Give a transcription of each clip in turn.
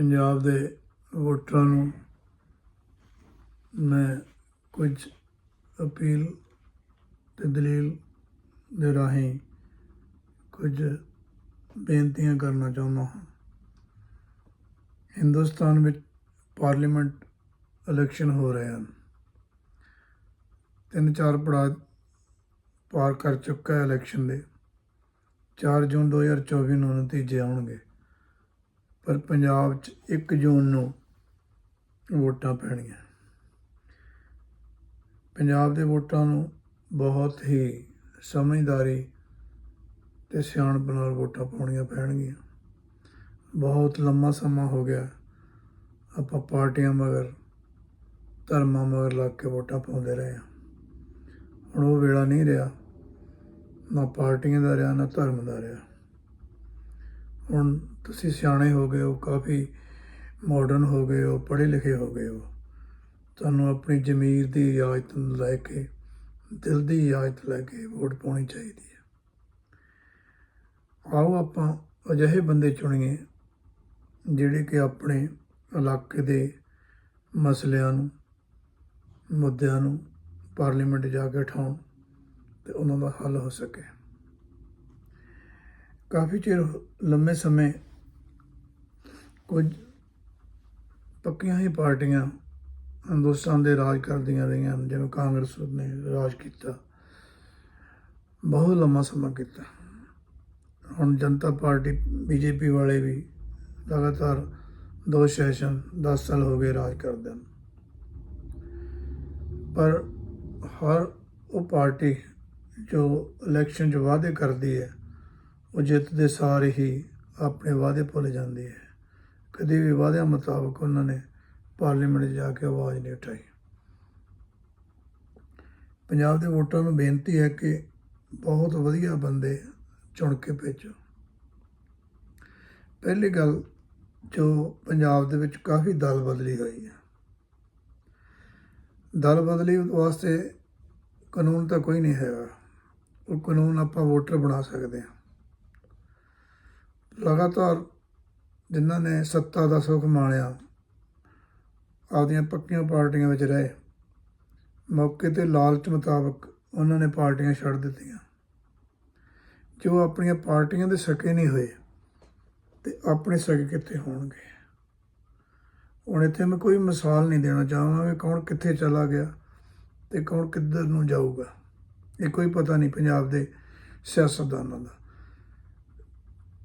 ਪੰਜਾਬ ਦੇ ਵੋਟਰਾਂ ਨੂੰ ਮੈਂ ਕੁਝ ਅਪੀਲ ਤੇ ਦਲੀਲ ਦੇ ਰਾਹੀਂ ਕੁਝ ਬੇਨਤੀਆਂ ਕਰਨਾ ਚਾਹੁੰਦਾ ਹਾਂ। ਹਿੰਦੁਸਤਾਨ ਵਿੱਚ ਪਾਰਲੀਮੈਂਟ ਇਲੈਕਸ਼ਨ ਹੋ ਰਹੇ ਹਨ। ਤਿੰਨ ਚਾਰ ਪੜਾਅ ਪਾਰ ਕਰ ਚੁੱਕਾ ਹੈ ਇਲੈਕਸ਼ਨ ਦੇ। 4 ਜੂਨ 2024 ਨੂੰ ਨਤੀਜੇ ਆਉਣਗੇ। ਪਰ ਪੰਜਾਬ 'ਚ 1 ਜੂਨ ਨੂੰ ਵੋਟਾਂ ਪੈਣੀਆਂ ਪੰਜਾਬ ਦੇ ਵੋਟਾਂ ਨੂੰ ਬਹੁਤ ਹੀ ਸਮਝਦਾਰੀ ਤੇ ਸਿਆਣਪ ਨਾਲ ਵੋਟਾਂ ਪਾਉਣੀਆਂ ਪੈਣਗੀਆਂ। ਬਹੁਤ ਲੰਮਾ ਸਮਾਂ ਹੋ ਗਿਆ। ਆਪਾਂ ਪਾਰਟੀਆਂ ਮਗਰ, ਧਰਮਾਂ ਮਗਰ ਲੱਗ ਕੇ ਵੋਟਾਂ ਪਾਉਂਦੇ ਰਹੇ ਹਾਂ। ਹੁਣ ਉਹ ਵੇਲਾ ਨਹੀਂ ਰਿਹਾ। ਨਾ ਪਾਰਟੀਆਂ ਦਾ ਰਿਹਾ, ਨਾ ਧਰਮ ਦਾ ਰਿਹਾ। ਹੁਣ ਤੁਸੀਂ ਸਿਆਣੇ ਹੋ ਗਏ ਹੋ, ਕਾਫੀ ਮਾਡਰਨ ਹੋ ਗਏ ਹੋ, ਪੜ੍ਹੇ ਲਿਖੇ ਹੋ ਗਏ ਹੋ। ਤੁਹਾਨੂੰ ਆਪਣੀ ਜ਼ਮੀਰ ਦੀ ਇਜਾਜ਼ਤ ਨੂੰ ਲੈ ਕੇ, ਦਿਲ ਦੀ ਇਜਾਜ਼ਤ ਲੈ ਕੇ ਵੋਟ ਪਾਉਣੀ ਚਾਹੀਦੀ ਹੈ। ਆਓ ਆਪਾਂ ਅਜਿਹੇ ਬੰਦੇ ਚੁਣੀਏ ਜਿਹੜੇ ਕਿ ਆਪਣੇ ਇਲਾਕੇ ਦੇ ਮਸਲਿਆਂ ਨੂੰ, ਮੁੱਦਿਆਂ ਨੂੰ ਪਾਰਲੀਮੈਂਟ ਜਾ ਕੇ ਉਠਾਉਣ ਤੇ ਉਹਨਾਂ ਦਾ ਹੱਲ ਹੋ ਸਕੇ। ਕਾਫੀ ਚਿਰ ਲੰਮੇ ਸਮੇਂ ਕੁਝ ਪੱਕੀਆਂ ਹੀ ਪਾਰਟੀਆਂ ਹਿੰਦੁਸਤਾਨ ਦੇ ਰਾਜ ਕਰਦੀਆਂ ਰਹੀਆਂ ਹਨ, ਜਿਵੇਂ ਕਾਂਗਰਸ ਨੇ ਰਾਜ ਕੀਤਾ। ਬਹੁਤ ਲੰਮਾ ਸਮਾਂ ਕੀਤਾ। ਹੁਣ ਜਨਤਾ ਪਾਰਟੀ ਬੀਜੇਪੀ ਵਾਲੇ ਵੀ ਲਗਾਤਾਰ ਦੋ ਸੈਸ਼ਨ 10 ਸਾਲ ਹੋ ਗਏ ਰਾਜ ਕਰਦੇ ਹਨ ਪਰ ਹਰ ਉਹ ਪਾਰਟੀ ਜੋ ਇਲੈਕਸ਼ਨ 'ਚ ਵਾਅਦੇ ਕਰਦੀ ਹੈ ਉਹ ਜਿੱਤ ਦੇ ਸਾਰ ਹੀ ਆਪਣੇ ਵਾਅਦੇ ਭੁੱਲ ਜਾਂਦੀ ਹੈ। ਕਦੇ ਵੀ ਵਾਅਦਿਆਂ ਮੁਤਾਬਕ ਉਹਨਾਂ ਨੇ ਪਾਰਲੀਮੈਂਟ 'ਚ ਜਾ ਕੇ ਆਵਾਜ਼ ਨਹੀਂ ਉਠਾਈ। ਪੰਜਾਬ ਦੇ ਵੋਟਰਾਂ ਨੂੰ ਬੇਨਤੀ ਹੈ ਕਿ ਬਹੁਤ ਵਧੀਆ ਬੰਦੇ ਚੁਣ ਕੇ ਭੇਜੋ। ਪਹਿਲੀ ਗੱਲ ਜੋ ਪੰਜਾਬ ਦੇ ਵਿੱਚ ਕਾਫੀ ਦਲ ਬਦਲੀ ਹੋਈ ਹੈ। ਦਲ ਬਦਲੀ ਵਾਸਤੇ ਕਾਨੂੰਨ ਤਾਂ ਕੋਈ ਨਹੀਂ ਹੈਗਾ। ਉਹ ਕਾਨੂੰਨ ਆਪਾਂ ਵੋਟਰ ਬਣਾ ਸਕਦੇ ਹਾਂ। ਲਗਾਤਾਰ ਜਿਨ੍ਹਾਂ ਨੇ ਸੱਤਾ ਦਾ ਸੁੱਖ ਮਾਣਿਆ, ਆਪਦੀਆਂ ਪੱਕੀਆਂ ਪਾਰਟੀਆਂ ਵਿੱਚ ਰਹੇ। ਮੌਕੇ ਤੇ ਲਾਲਚ ਮੁਤਾਬਕ ਉਹਨਾਂ ਨੇ ਪਾਰਟੀਆਂ ਛੱਡ ਦਿੱਤੀਆਂ। ਜੋ ਆਪਣੀਆਂ ਪਾਰਟੀਆਂ ਦੇ ਸਕੇ ਨਹੀਂ ਹੋਏ, ਤੇ ਆਪਣੇ ਸਕੇ ਕਿੱਥੇ ਹੋਣਗੇ? ਹੁਣ ਇੱਥੇ ਮੈਂ ਕੋਈ ਮਿਸਾਲ ਨਹੀਂ ਦੇਣਾ ਚਾਹਾਂਗਾ ਕਿ ਕੌਣ ਕਿੱਥੇ ਚਲਾ ਗਿਆ ਤੇ ਕੌਣ ਕਿੱਧਰ ਨੂੰ ਜਾਊਗਾ। ਇਹ ਕੋਈ ਪਤਾ ਨਹੀਂ ਪੰਜਾਬ ਦੇ ਸਿਆਸਤਦਾਨਾਂ ਦਾ।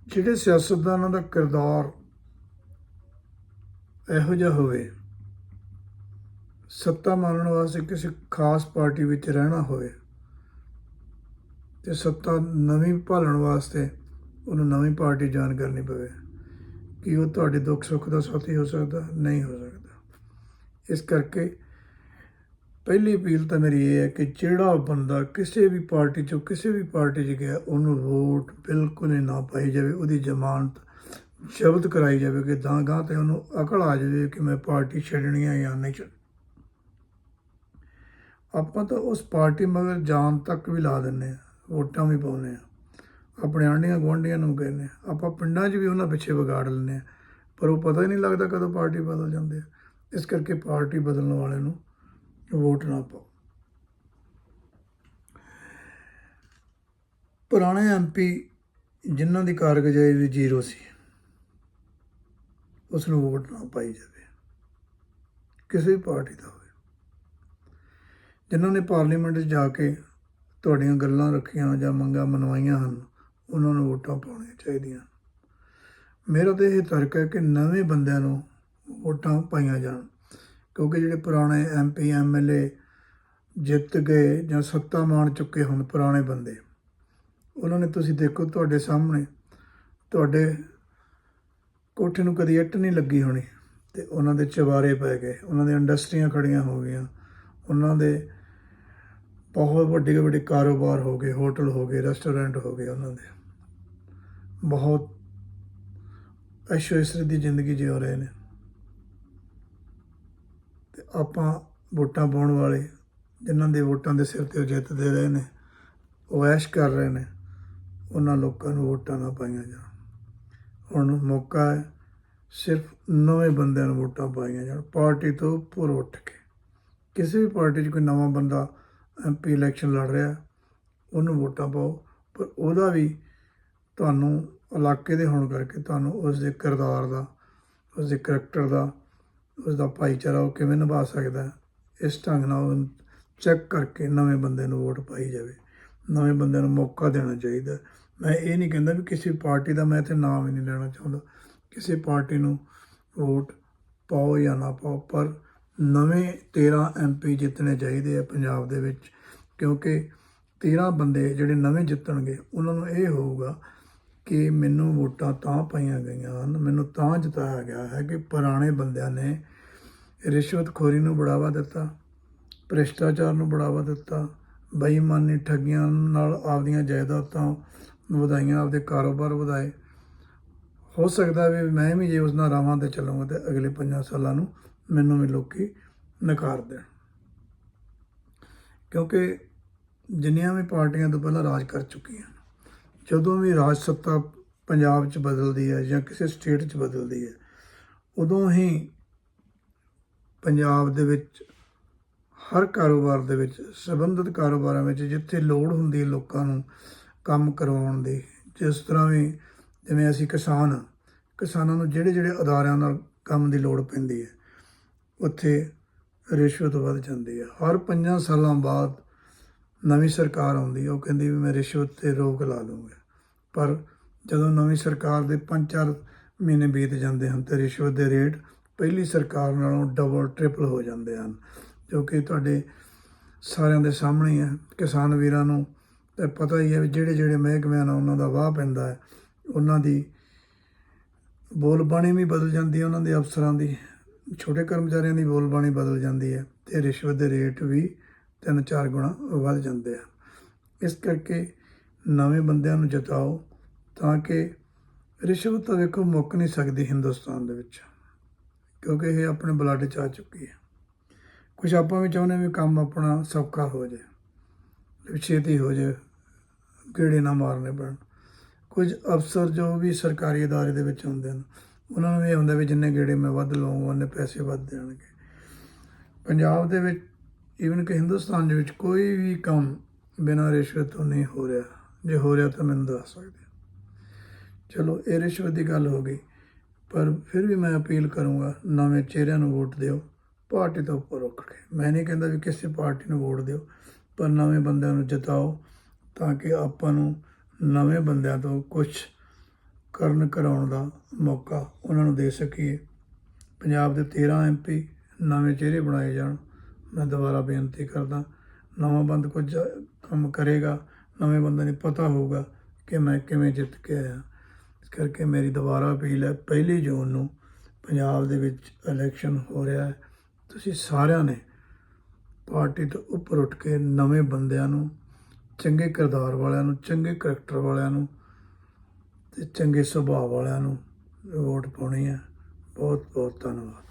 ਜਿਹੜੇ ਸਿਆਸਤਦਾਨਾਂ ਦਾ ਕਿਰਦਾਰ ਇਹੋ ਜਿਹਾ ਹੋਵੇ, ਸੱਤਾ ਮਾਣਨ ਵਾਸਤੇ ਕਿਸੇ ਖਾਸ ਪਾਰਟੀ ਵਿੱਚ ਰਹਿਣਾ ਹੋਵੇ ਤੇ ਸੱਤਾ ਨਵੀਂ ਭਾਲਣ ਵਾਸਤੇ ਉਹਨੂੰ ਨਵੀਂ ਪਾਰਟੀ ਜੁਆਇਨ ਕਰਨੀ ਪਵੇ, ਕਿ ਉਹ ਤੁਹਾਡੇ ਦੁੱਖ ਸੁੱਖ ਦਾ ਸਾਥੀ ਹੋ ਸਕਦਾ? ਨਹੀਂ ਹੋ ਸਕਦਾ। ਇਸ ਕਰਕੇ ਪਹਿਲੀ ਅਪੀਲ ਤਾਂ ਮੇਰੀ ਇਹ ਹੈ ਕਿ ਜਿਹੜਾ ਬੰਦਾ ਕਿਸੇ ਵੀ ਪਾਰਟੀ ਚੋਂ ਕਿਸੇ ਵੀ ਪਾਰਟੀ 'ਚ ਗਿਆ, ਉਹਨੂੰ ਵੋਟ ਬਿਲਕੁਲ ਹੀ ਨਾ ਪਾਈ ਜਾਵੇ, ਉਹਦੀ ਜ਼ਮਾਨਤ ਸ਼ਬਦ ਕਰਾਈ ਜਾਵੇ ਕਿ ਤਾਂ ਗਾਂ ਤੇ ਉਹਨੂੰ ਅਕਲ ਆ ਜਾਵੇ ਕਿ ਮੈਂ ਪਾਰਟੀ ਛੱਡਣੀ ਹੈ ਜਾਂ ਨਹੀਂ ਛੱਡ ਆਪਾਂ ਤਾਂ ਉਸ ਪਾਰਟੀ ਮਗਰ ਜਾਨ ਤੱਕ ਵੀ ਲਾ ਦਿੰਨੇ ਆ ਵੋਟਾਂ ਵੀ ਪਾਉਂਦੇ ਆ ਆਪਣੇ ਆਂਢੀਆਂ ਗੁਆਂਢੀਆਂ ਨੂੰ ਕਹਿੰਦੇ ਆ ਆਪਾਂ ਪਿੰਡਾਂ 'ਚ ਵੀ ਉਹਨਾਂ ਪਿੱਛੇ ਵਿਗਾੜ ਲੈਂਦੇ ਆ ਪਰ ਉਹ ਪਤਾ ਹੀ ਨਹੀਂ ਲੱਗਦਾ ਕਦੋਂ ਪਾਰਟੀ ਬਦਲ ਜਾਂਦੇ ਆ। ਇਸ ਕਰਕੇ ਪਾਰਟੀ ਬਦਲਣ ਵਾਲੇ ਨੂੰ ਵੋਟ ਨਾ ਪਾਓ। ਪੁਰਾਣੇ ਐਮਪੀ ਜਿਨ੍ਹਾਂ ਦੀ ਕਾਰਗੁਜ਼ਾਰੀ ਜ਼ੀਰੋ ਸੀ ਉਸ ਨੂੰ ਵੋਟ ਨਾ ਪਾਈ ਜਾਵੇ। ਕਿਸੇ ਵੀ ਪਾਰਟੀ ਦਾ ਹੋਵੇ। ਜਿਨ੍ਹਾਂ ਨੇ ਪਾਰਲੀਮੈਂਟ 'ਚ ਜਾ ਕੇ ਤੁਹਾਡੀਆਂ ਗੱਲਾਂ ਰੱਖੀਆਂ ਜਾਂ ਮੰਗਾਂ ਮਨਵਾਈਆਂ ਹਨ ਉਹਨਾਂ ਨੂੰ ਵੋਟਾਂ ਪਾਉਣੀਆਂ ਚਾਹੀਦੀਆਂ ਮੇਰਾ ਤਾਂ ਇਹ ਤਰਕ ਹੈ ਕਿ ਨਵੇਂ ਬੰਦਿਆਂ ਨੂੰ ਵੋਟਾਂ ਪਾਈਆਂ ਜਾਣ। ਕਿਉਂਕਿ ਜਿਹੜੇ ਪੁਰਾਣੇ ਐਮਪੀ ਐਮਐਲਏ ਜਿੱਤ ਗਏ ਜਾਂ ਸੱਤਾ ਮਾਣ ਚੁੱਕੇ ਹੁਣ ਪੁਰਾਣੇ ਬੰਦੇ। ਉਹਨਾਂ ਨੇ ਤੁਸੀਂ ਦੇਖੋ ਤੁਹਾਡੇ ਸਾਹਮਣੇ ਤੁਹਾਡੇ ਕੋਠੇ ਨੂੰ ਕਦੀ ਇੱਟ ਨਹੀਂ ਲੱਗੀ ਹੋਣੀ ਤੇ ਉਹਨਾਂ ਦੇ ਚਵਾਰੇ ਪੈ ਗਏ, ਉਹਨਾਂ ਦੇ ਇੰਡਸਟਰੀਆਂ ਖੜੀਆਂ ਹੋ ਗਈਆਂ, ਉਹਨਾਂ ਦੇ ਬਹੁਤ ਵੱਡੇ ਵੱਡੇ ਕਾਰੋਬਾਰ ਹੋ ਗਏ, ਹੋਟਲ ਹੋ ਗਏ, ਰੈਸਟੋਰੈਂਟ ਹੋ ਗਏ ਉਹਨਾਂ ਦੇ। ਬਹੁਤ ਐਸ਼ੋ ਇਸ਼ਰਤ ਦੀ ਜ਼ਿੰਦਗੀ ਜਿਉ ਰਹੇ ਨੇ। ਆਪਾਂ ਵੋਟਾਂ ਪਾਉਣ ਵਾਲੇ ਜਿਨ੍ਹਾਂ ਦੇ ਵੋਟਾਂ ਦੇ ਸਿਰ ਤੇ ਉਹ ਜਿੱਤਦੇ ਰਹੇ ਨੇ, ਉਹ ਐਸ਼ ਕਰ ਰਹੇ ਨੇ, ਉਹਨਾਂ ਲੋਕਾਂ ਨੂੰ ਵੋਟਾਂ ਨਾ ਪਾਈਆਂ ਜਾਣ। ਹੁਣ ਮੌਕਾ ਹੈ, ਸਿਰਫ ਨਵੇਂ ਬੰਦਿਆਂ ਨੂੰ ਵੋਟਾਂ ਪਾਈਆਂ ਜਾਣ, ਪਾਰਟੀ ਤੋਂ ਉੱਪਰ ਉੱਠ ਕੇ। ਕਿਸੇ ਵੀ ਪਾਰਟੀ 'ਚ ਕੋਈ ਨਵਾਂ ਬੰਦਾ ਐਮਪੀ ਇਲੈਕਸ਼ਨ ਲੜ ਰਿਹਾ, ਉਹਨੂੰ ਵੋਟਾਂ ਪਾਓ, ਪਰ ਉਹਦਾ ਵੀ ਤੁਹਾਨੂੰ ਇਲਾਕੇ ਦੇ ਹੋਣ ਕਰਕੇ ਤੁਹਾਨੂੰ ਉਸ ਦੇ ਕਿਰਦਾਰ ਦਾ, ਉਸ ਦੇ ਕਰੈਕਟਰ ਦਾ ਉਸ ਦਾ ਭਾਈਚਾਰਾ ਉਹ ਕਿਵੇਂ ਨਿਭਾ ਸਕਦਾ ਇਸ ਢੰਗ ਨਾਲ ਉਹਨੂੰ ਚੈੱਕ ਕਰਕੇ ਨਵੇਂ ਬੰਦੇ ਨੂੰ ਵੋਟ ਪਾਈ ਜਾਵੇ। ਨਵੇਂ ਬੰਦੇ ਨੂੰ ਮੌਕਾ ਦੇਣਾ ਚਾਹੀਦਾ ਮੈਂ ਇਹ ਨਹੀਂ ਕਹਿੰਦਾ ਵੀ ਕਿਸੇ ਪਾਰਟੀ ਦਾ ਮੈਂ ਇੱਥੇ ਨਾਮ ਹੀ ਨਹੀਂ ਲੈਣਾ ਚਾਹੁੰਦਾ। ਕਿਸੇ ਪਾਰਟੀ ਨੂੰ ਵੋਟ ਪਾਓ ਜਾਂ ਨਾ ਪਾਓ, ਪਰ ਨਵੇਂ 13 ਐਮਪੀ ਜਿੱਤਣੇ ਚਾਹੀਦੇ ਆ ਪੰਜਾਬ ਦੇ ਵਿੱਚ। ਕਿਉਂਕਿ 13 ਬੰਦੇ ਜਿਹੜੇ ਨਵੇਂ ਜਿੱਤਣਗੇ, ਉਹਨਾਂ ਨੂੰ ਇਹ ਹੋਊਗਾ ਕਿ ਮੈਨੂੰ ਵੋਟਾਂ ਤਾਂ ਪਾਈਆਂ ਗਈਆਂ ਹਨ, ਮੈਨੂੰ ਤਾਂ ਜਿਤਾਇਆ ਗਿਆ ਹੈ ਕਿ ਪੁਰਾਣੇ ਬੰਦਿਆਂ ਨੇ ਰਿਸ਼ਵਤਖੋਰੀ ਨੂੰ ਬੜਾਵਾ ਦਿੱਤਾ, ਭ੍ਰਿਸ਼ਟਾਚਾਰ ਨੂੰ ਬੜਾਵਾ ਦਿੱਤਾ, ਬੇਈਮਾਨੀ ਠੱਗੀਆਂ ਨਾਲ ਆਪਦੀਆਂ ਜਾਇਦਾਦਾਂ ਵਧਾਈਆਂ, ਆਪਦੇ ਕਾਰੋਬਾਰ ਵਧਾਏ। ਹੋ ਸਕਦਾ ਵੀ ਮੈਂ ਵੀ ਜੇ ਉਸ ਨਾਲ ਰਾਵਾਂ ਤੇ ਚੱਲੂੰਗਾ ਤੇ ਅਗਲੇ 5 ਸਾਲਾਂ ਨੂੰ ਮੈਨੂੰ ਵੀ ਲੋਕੀ ਨਕਾਰ ਦੇਣ। ਕਿਉਂਕਿ ਜਿੰਨੀਆਂ ਵੀ ਪਾਰਟੀਆਂ ਤੋਂ ਪਹਿਲਾਂ ਰਾਜ ਕਰ ਚੁੱਕੀਆਂ ਜਦੋਂ ਵੀ ਰਾਜ ਸੱਤਾ ਪੰਜਾਬ 'ਚ ਬਦਲਦੀ ਹੈ ਜਾਂ ਕਿਸੇ ਸਟੇਟ 'ਚ ਬਦਲਦੀ ਹੈ ਉਦੋਂ ਹੀ ਪੰਜਾਬ ਦੇ ਵਿੱਚ ਹਰ ਕਾਰੋਬਾਰ ਦੇ ਵਿੱਚ ਸੰਬੰਧਿਤ ਕਾਰੋਬਾਰਾਂ ਵਿੱਚ ਜਿੱਥੇ ਲੋੜ ਹੁੰਦੀ ਹੈ ਲੋਕਾਂ ਨੂੰ ਕੰਮ ਕਰਵਾਉਣ ਦੀ ਜਿਸ ਤਰ੍ਹਾਂ ਵੀ ਜਿਵੇਂ ਅਸੀਂ ਕਿਸਾਨ ਹਾਂ, ਕਿਸਾਨਾਂ ਨੂੰ ਜਿਹੜੇ ਜਿਹੜੇ ਅਦਾਰਿਆਂ ਨਾਲ ਕੰਮ ਦੀ ਲੋੜ ਪੈਂਦੀ ਹੈ ਉੱਥੇ ਰਿਸ਼ਵਤ ਵੱਧ ਜਾਂਦੀ ਹੈ। ਹਰ ਪੰਜਾਂ ਸਾਲਾਂ ਬਾਅਦ ਨਵੀਂ ਸਰਕਾਰ ਆਉਂਦੀ ਉਹ ਕਹਿੰਦੀ ਵੀ ਮੈਂ ਰਿਸ਼ਵਤ ਤੇ ਰੋਕ ਲਾ ਦੂੰਗਾ। ਪਰ ਜਦੋਂ ਨਵੀਂ ਸਰਕਾਰ ਦੇ 5-4 ਮਹੀਨੇ ਬੀਤ ਜਾਂਦੇ ਹਨ ਤੇ ਰਿਸ਼ਵਤ ਦੇ ਰੇਟ ਪਹਿਲੀ ਸਰਕਾਰ ਨਾਲੋਂ ਡਬਲ ਟ੍ਰਿਪਲ ਹੋ ਜਾਂਦੇ ਹਨ, ਜੋ ਕਿ ਤੁਹਾਡੇ ਸਾਰਿਆਂ ਦੇ ਸਾਹਮਣੇ ਹੀ ਹੈ ਕਿਸਾਨ ਵੀਰਾਂ ਨੂੰ ਤੇ ਪਤਾ ਹੀ ਹੈ ਵੀ ਜਿਹੜੇ ਜਿਹੜੇ ਮਹਿਕਮਿਆਂ ਨਾਲ ਉਹਨਾਂ ਦਾ ਵਾਹ ਪੈਂਦਾ ਹੈ, ਉਹਨਾਂ ਦੀ ਬੋਲ ਬਾਣੀ ਵੀ ਬਦਲ ਜਾਂਦੀ ਹੈ, ਉਹਨਾਂ ਦੇ ਅਫਸਰਾਂ ਦੀ, ਛੋਟੇ ਕਰਮਚਾਰੀਆਂ ਦੀ ਬੋਲ ਬਾਣੀ ਬਦਲ ਜਾਂਦੀ ਹੈ ਤੇ ਰਿਸ਼ਵਤ ਦੇ ਰੇਟ ਵੀ ਤਿੰਨ ਚਾਰ ਗੁਣਾ ਵੱਧ ਜਾਂਦੇ ਆ। ਇਸ ਕਰਕੇ ਨਵੇਂ ਬੰਦਿਆਂ ਨੂੰ ਜਤਾਓ ਤਾਂ ਕਿ ਰਿਸ਼ਵਤ ਤਾਂ ਵੇਖੋ ਮੁੱਕ ਨਹੀਂ ਸਕਦੀ ਹਿੰਦੁਸਤਾਨ ਦੇ ਵਿੱਚ, ਕਿਉਂਕਿ ਇਹ ਆਪਣੇ ਬਲੱਡ 'ਚ ਆ ਚੁੱਕੀ ਹੈ। ਕੁਝ ਆਪਾਂ ਵੀ ਚਾਹੁੰਦੇ ਵੀ ਕੰਮ ਆਪਣਾ ਸੌਖਾ ਹੋ ਜਾਏ ਛੇਤੀ ਹੋ ਜਾਏ, ਗੇੜੇ ਨਾ ਮਾਰਨੇ ਪੈਣ। ਕੁਝ ਅਫਸਰ ਜੋ ਵੀ ਸਰਕਾਰੀ ਅਦਾਰੇ ਦੇ ਵਿੱਚ ਹੁੰਦੇ ਹਨ, ਉਹਨਾਂ ਨੂੰ ਇਹ ਹੁੰਦਾ ਵੀ ਜਿੰਨੇ ਗੇੜੇ ਮੈਂ ਵੱਧ ਲਵਾਂ ਉਹਨੇ ਪੈਸੇ ਵੱਧ ਦੇਣਗੇ। ਪੰਜਾਬ ਦੇ ਵਿੱਚ ਈਵਨ ਕਿ ਹਿੰਦੁਸਤਾਨ ਦੇ ਵਿੱਚ ਕੋਈ ਵੀ ਕੰਮ ਬਿਨਾਂ ਰਿਸ਼ਵਤ ਤੋਂ ਨਹੀਂ ਹੋ ਰਿਹਾ। ਜੇ ਹੋ ਰਿਹਾ ਤਾਂ ਮੈਨੂੰ ਦੱਸ ਸਕਦੇ ਚਲੋ, ਇਹ ਰਿਸ਼ਵਤ ਦੀ ਗੱਲ ਹੋ ਗਈ। ਪਰ ਫਿਰ ਵੀ ਮੈਂ ਅਪੀਲ ਕਰੂੰਗਾ, ਨਵੇਂ ਚਿਹਰਿਆਂ ਨੂੰ ਵੋਟ ਦਿਓ। ਪਾਰਟੀ ਤੋਂ ਉੱਪਰ ਉੱਠ ਕੇ ਮੈਂ ਨਹੀਂ ਕਹਿੰਦਾ ਵੀ ਕਿਸੇ ਪਾਰਟੀ ਨੂੰ ਵੋਟ ਦਿਓ, ਪਰ ਨਵੇਂ ਬੰਦਿਆਂ ਨੂੰ ਜਿਤਾਓ ਤਾਂ ਕਿ ਆਪਾਂ ਨੂੰ ਨਵੇਂ ਬੰਦਿਆਂ ਤੋਂ ਕੁਝ ਕਰਨ ਕਰਾਉਣ ਦਾ ਮੌਕਾ ਉਹਨਾਂ ਨੂੰ ਦੇ ਸਕੀਏ। ਪੰਜਾਬ ਦੇ 13 ਐਮਪੀ ਨਵੇਂ ਚਿਹਰੇ ਬਣਾਏ ਜਾਣ। ਮੈਂ ਦੁਬਾਰਾ ਬੇਨਤੀ ਕਰਦਾ, ਨਵਾਂ ਬੰਦ ਕੁਝ ਕੰਮ ਕਰੇਗਾ, ਨਵੇਂ ਬੰਦੇ ਨੂੰ ਪਤਾ ਹੋਊਗਾ ਕਿ ਮੈਂ ਕਿਵੇਂ ਜਿੱਤ ਕੇ ਆਇਆ। ਇਸ ਕਰਕੇ ਮੇਰੀ ਦੁਬਾਰਾ ਅਪੀਲ ਹੈ, ਪਹਿਲੀ ਜੂਨ ਨੂੰ ਪੰਜਾਬ ਦੇ ਵਿੱਚ ਇਲੈਕਸ਼ਨ ਹੋ ਰਿਹਾ ਹੈ। ਤੁਸੀਂ ਸਾਰਿਆਂ ਨੇ ਪਾਰਟੀ ਤੋਂ ਉੱਪਰ ਉੱਠ ਕੇ ਨਵੇਂ ਬੰਦਿਆਂ ਨੂੰ, ਚੰਗੇ ਕਿਰਦਾਰ ਵਾਲਿਆਂ ਨੂੰ, ਚੰਗੇ ਕਰੈਕਟਰ ਵਾਲਿਆਂ ਨੂੰ ਤੇ ਚੰਗੇ ਸੁਭਾਅ ਵਾਲਿਆਂ ਨੂੰ ਵੋਟ ਪਾਉਣੀ ਹੈ। ਬਹੁਤ ਬਹੁਤ ਧੰਨਵਾਦ।